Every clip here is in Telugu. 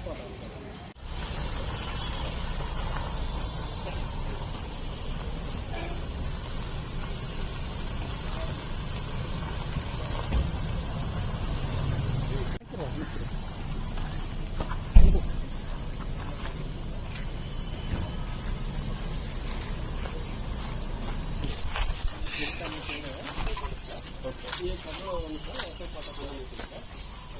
ये कमरा होने का ऐसे पता चला नहीं सकता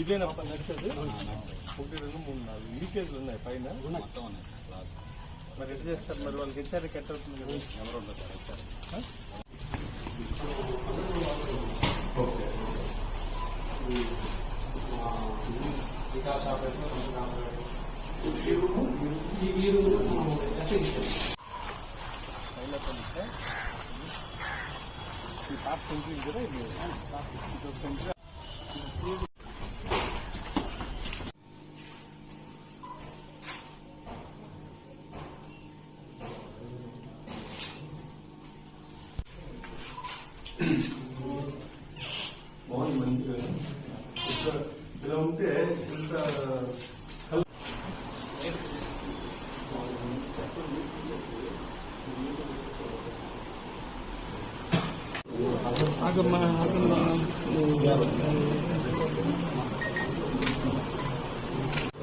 ఇదేనా? నడిచేది? ఒకటి రెండు మూడు నాలుగు లీకేజ్లు ఉన్నాయి పైన. మరి ఎట్లా చేస్తారు? మరి వాళ్ళకి ఇచ్చారు ఎట్ట అవుతుంది కదా? ఎవరు ఉండదు సార్ ఇచ్చారు పైన ఈ టాప్ సెంట్రింగ్ కూడా ఇది. టాప్ సెంట్రింగ్ బాగుంది మంచిగా ఇక్కడ ఇలా ఉంటే ఇంత ఆగమ్మా ఆగమ్మా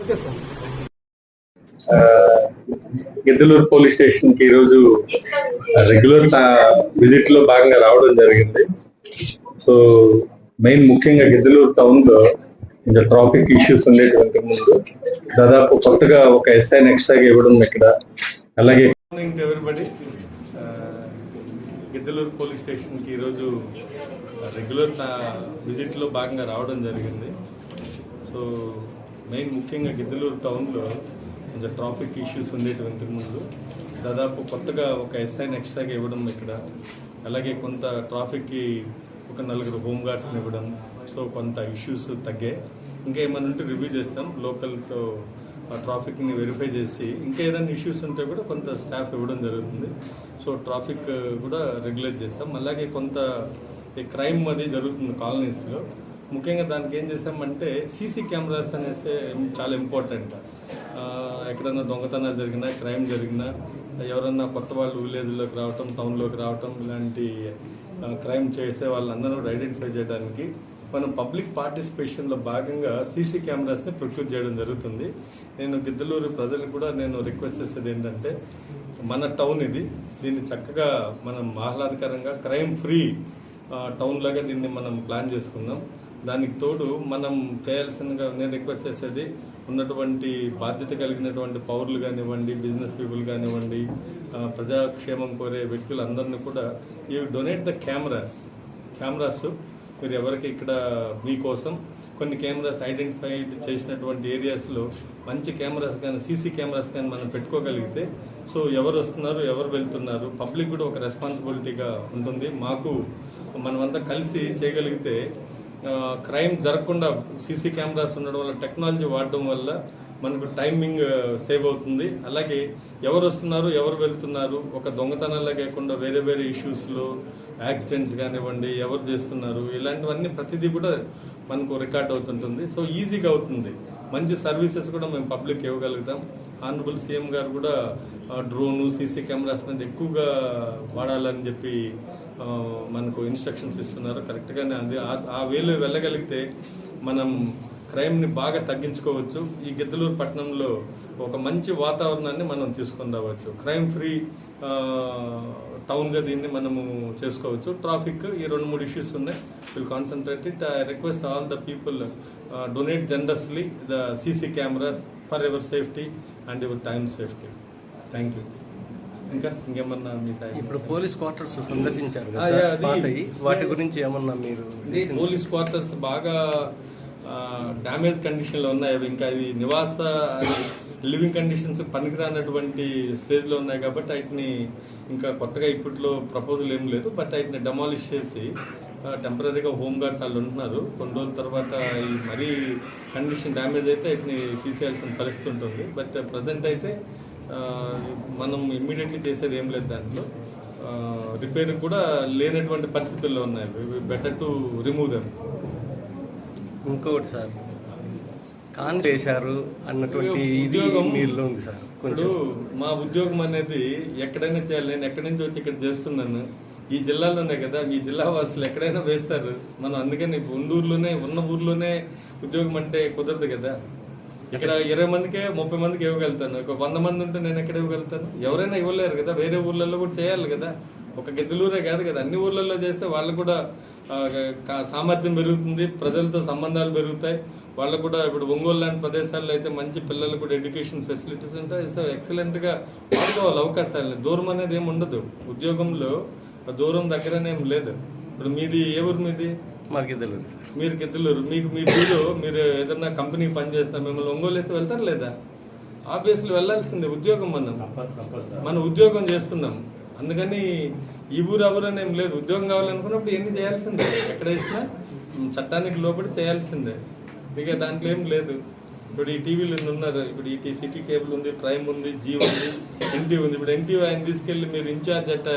ఓకే సార్ ఆ, గిద్దలూరు పోలీస్ స్టేషన్కి ఈరోజు రెగ్యులర్ విజిట్లో భాగంగా రావడం జరిగింది. సో మెయిన్ ముఖ్యంగా గిద్దలూరు టౌన్లో ఇంకా ట్రాఫిక్ ఇష్యూస్ ఉండేటువంటి ముందు దాదాపు కొత్తగా ఒక ఎస్ఐన్ ఎక్స్ట్రాగా ఇవ్వడం ఇక్కడ. అలాగే గిద్దలూరు పోలీస్ స్టేషన్కి ఈరోజు రెగ్యులర్ విజిట్లో భాగంగా రావడం జరిగింది. సో మెయిన్ ముఖ్యంగా గిద్దలూరు టౌన్లో కొంచెం ట్రాఫిక్ ఇష్యూస్ ఉండేటువంటి ముందు దాదాపు కొత్తగా ఒక ఎస్ఐని ఎక్స్ట్రాగా ఇవ్వడం ఇక్కడ. అలాగే కొంత ట్రాఫిక్కి ఒక నలుగురు హోంగార్డ్స్ని ఇవ్వడం. సో కొంత ఇష్యూస్ తగ్గాయి ఇంకా ఏమైనా ఉంటే రివ్యూ చేస్తాం. లోకల్తో ఆ ట్రాఫిక్ని వెరిఫై చేసి ఇంకా ఏదైనా ఇష్యూస్ ఉంటే కూడా కొంత స్టాఫ్ ఇవ్వడం జరుగుతుంది. సో ట్రాఫిక్ కూడా రెగ్యులేట్ చేస్తాం. అలాగే కొంత ఈ క్రైమ్ అది జరుగుతుంది కాలనీస్లో ముఖ్యంగా దానికి ఏం చేసామంటే సీసీ కెమెరాస్ అనేసి చాలా ఇంపార్టెంట్. ఎక్కడన్నా దొంగతనాలు జరిగినా క్రైమ్ జరిగినా ఎవరన్నా కొత్త వాళ్ళు విలేజ్లోకి రావటం టౌన్లోకి రావటం ఇలాంటి క్రైమ్ చేసే వాళ్ళందరూ కూడా ఐడెంటిఫై చేయడానికి మనం పబ్లిక్ పార్టిసిపేషన్లో భాగంగా సీసీ కెమెరాస్ని ప్రొక్యూర్ చేయడం జరుగుతుంది. నేను గిద్దలూరు ప్రజలు కూడా నేను రిక్వెస్ట్ చేసేది ఏంటంటే మన టౌన్ ఇది. దీన్ని చక్కగా మనం ఆహ్లాదకరంగా క్రైమ్ ఫ్రీ టౌన్లాగా దీన్ని మనం ప్లాన్ చేసుకుందాం దానికి తోడు మనం చేయాల్సిందిగా నేను రిక్వెస్ట్ చేసేది ఉన్నటువంటి బాధ్యత కలిగినటువంటి పౌరులు కానివ్వండి బిజినెస్ పీపుల్ కానివ్వండి ప్రజాక్షేమం కోరే వ్యక్తులందరినీ కూడా ఈ డొనేట్ ద కెమెరాస్ కెమెరాస్ మీరు ఎవరికి ఇక్కడ మీకోసం కొన్ని కెమెరాస్ ఐడెంటిఫై చేసినటువంటి ఏరియాస్లో మంచి కెమెరాస్ కానీ సీసీ కెమెరాస్ కానీ మనం పెట్టుకోగలిగితే సో ఎవరు వస్తున్నారు ఎవరు వెళ్తున్నారు పబ్లిక్ కూడా ఒక రెస్పాన్సిబిలిటీగా ఉంటుంది. మాకు మనమంతా కలిసి చేయగలిగితే క్రైమ్ జరగకుండా సీసీ కెమెరాస్ ఉండడం వల్ల టెక్నాలజీ వాడడం వల్ల మనకు టైమింగ్ సేవ్ అవుతుంది. అలాగే ఎవరు వస్తున్నారు ఎవరు వెళ్తున్నారు ఒక దొంగతనాలే కాకుండా వేరే వేరే ఇష్యూస్లో యాక్సిడెంట్స్ కానివ్వండి ఎవరు చేస్తున్నారు ఇలాంటివన్నీ ప్రతిదీ కూడా మనకు రికార్డ్ అవుతుంటుంది. సో ఈజీగా అవుతుంది. మంచి సర్వీసెస్ కూడా మేము పబ్లిక్ ఇవ్వగలుగుతాం. ఆనరబుల్ సీఎం గారు కూడా డ్రోను సీసీ కెమెరాస్ మీద ఎక్కువగా వాడాలని చెప్పి మనకు ఇన్స్ట్రక్షన్స్ ఇస్తున్నారు కరెక్ట్గానే అంది. ఆ- ఆ వేలో వెళ్ళగలిగితే మనం క్రైమ్ని బాగా తగ్గించుకోవచ్చు. ఈ గిద్దలూరు పట్టణంలో ఒక మంచి వాతావరణాన్ని మనం తీసుకొని రావచ్చు. క్రైమ్ ఫ్రీ టౌన్గా దీన్ని మనము చేసుకోవచ్చు. ట్రాఫిక్ ఈ రెండు మూడు ఇష్యూస్ ఉన్నాయి. Will concentrate it I request all the people donate generously the CC cameras for our safety and your time safety thank you ఇంకా ఇంకేమన్నా మీ ఇప్పుడు పోలీస్ క్వార్టర్స్ సందర్శించారు వాటి గురించి ఏమన్నా మీరు పోలీస్ క్వార్టర్స్ బాగా డ్యామేజ్ కండిషన్లో ఉన్నాయి. అవి ఇంకా అవి నివాస లివింగ్ కండిషన్స్ పనికిరానటువంటి స్టేజ్లో ఉన్నాయి కాబట్టి వాటిని ఇంకా కొత్తగా ఇప్పట్లో ప్రపోజల్ ఏం లేదు. బట్ వాటిని డెమాలిష్ చేసి టెంపరీగా హోమ్ గార్డ్స్ వాళ్ళు ఉంటున్నారు. కొన్ని రోజుల తర్వాత ఈ మరీ కండిషన్ డ్యామేజ్ అయితే వాటిని తీసేయాల్సిన పరిస్థితి ఉంటుంది. బట్ ప్రజెంట్ అయితే మనం ఇమ్మీడియట్లీ చేసేది ఏం లేదు దాంట్లో. రిపేర్ కూడా లేనటువంటి పరిస్థితుల్లో ఉన్నాయి. బెటర్ టు రిమూవ్ దెమ్ ఇంకొకటి సార్ కాన్ చేశారు అన్నటువంటి ఇది ఉద్యోగం- ఉంది సార్ ఇప్పుడు కొంచెం మా ఉద్యోగం అనేది ఎక్కడైనా చేయాలి. నేను ఎక్కడి నుంచి వచ్చి ఇక్కడ చేస్తున్నాను? ఈ జిల్లాలోనే కదా ఈ జిల్లా వాసులు ఎక్కడైనా వేస్తారు. మనం అందుకని ఉన్న ఊర్లోనే ఉన్న ఊర్లోనే ఉద్యోగం అంటే కుదరదు కదా. ఇక్కడ ఇరవై మందికే ముప్పై మందికి ఇవ్వగలుగుతాను. ఒక వంద మంది ఉంటే నేను ఎక్కడ ఇవ్వగలుగుతాను? ఎవరైనా ఇవ్వలేరు కదా వేరే ఊర్లలో కూడా చేయాలి కదా. ఒక గిద్దలూరే కాదు కదా అన్ని ఊర్లలో చేస్తే వాళ్ళు కూడా కా- సామర్థ్యం పెరుగుతుంది ప్రజలతో సంబంధాలు పెరుగుతాయి. వాళ్ళకు కూడా ఇప్పుడు ఒంగోలు లాంటి ప్రదేశాల్లో అయితే మంచి పిల్లలకు కూడా ఎడ్యుకేషన్ ఫెసిలిటీస్ ఉంటాయి. సో ఎక్సలెంట్గా వాడుకోవాలి అవకాశాలు దూరం అనేది ఏమి ఉండదు. ఉద్యోగంలో దూరం దగ్గరనేం లేదు. ఇప్పుడు మీది ఏ ఊరు మీది? మాకు ఇద్దరు మీరు గిద్దలూరు మీకు మీ ఊరు మీరు ఏదన్నా కంపెనీ పని చేస్తారు మిమ్మల్ని ఒంగోలు వేస్తే వెళ్తారు లేదా? ఆబ్వియస్లీ వెళ్ళాల్సిందే ఉద్యోగం మనం. మనం ఉద్యోగం చేస్తున్నాం. అందుకని ఈ ఊరు ఎవరు అని ఏం లేదు. ఉద్యోగం కావాలనుకున్నప్పుడు ఎన్ని చేయాల్సిందే? ఎక్కడ వేసినా చట్టానికి లోబడి చేయాల్సిందే. ఇక దాంట్లో ఏం లేదు. ఇప్పుడు ఈ టీవీలు ఉన్నారు. ఇప్పుడు ఈ సిటీ కేబుల్ ఉంది ప్రైమ్ ఉంది జీ ఉంది ఎన్టీ ఉంది. ఇప్పుడు ఎన్టీ ఆయన తీసుకెళ్ళి మీరు ఇన్ఛార్జ్ అట్ట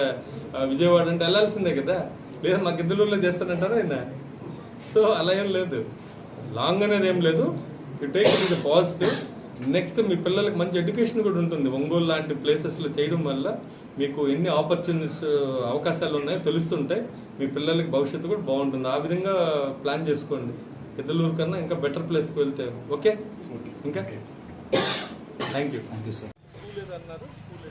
విజయవాడ అంటే వెళ్ళాల్సిందే కదా? లేదా మా గిద్దలూరులో చేస్తానంటారా ఆయన? సో అలా ఏం లేదు. లాంగ్ అనేది ఏం లేదు. You take it is positive next మీ పిల్లలకి మంచి ఎడ్యుకేషన్ కూడా ఉంటుంది. ఒంగోలు లాంటి ప్లేసెస్లో చేయడం వల్ల మీకు ఎన్ని ఆపర్చునిటీస్ అవకాశాలు ఉన్నాయో తెలుస్తుంటాయి మీ పిల్లలకి భవిష్యత్తు కూడా బాగుంటుంది. ఆ విధంగా ప్లాన్ చేసుకోండి. పెద్దలూరు కన్నా ఇంకా బెటర్ ప్లేస్కి వెళ్తే ఓకే? ఇంకా? Thank you thank you sir school ఏదన్నారు? School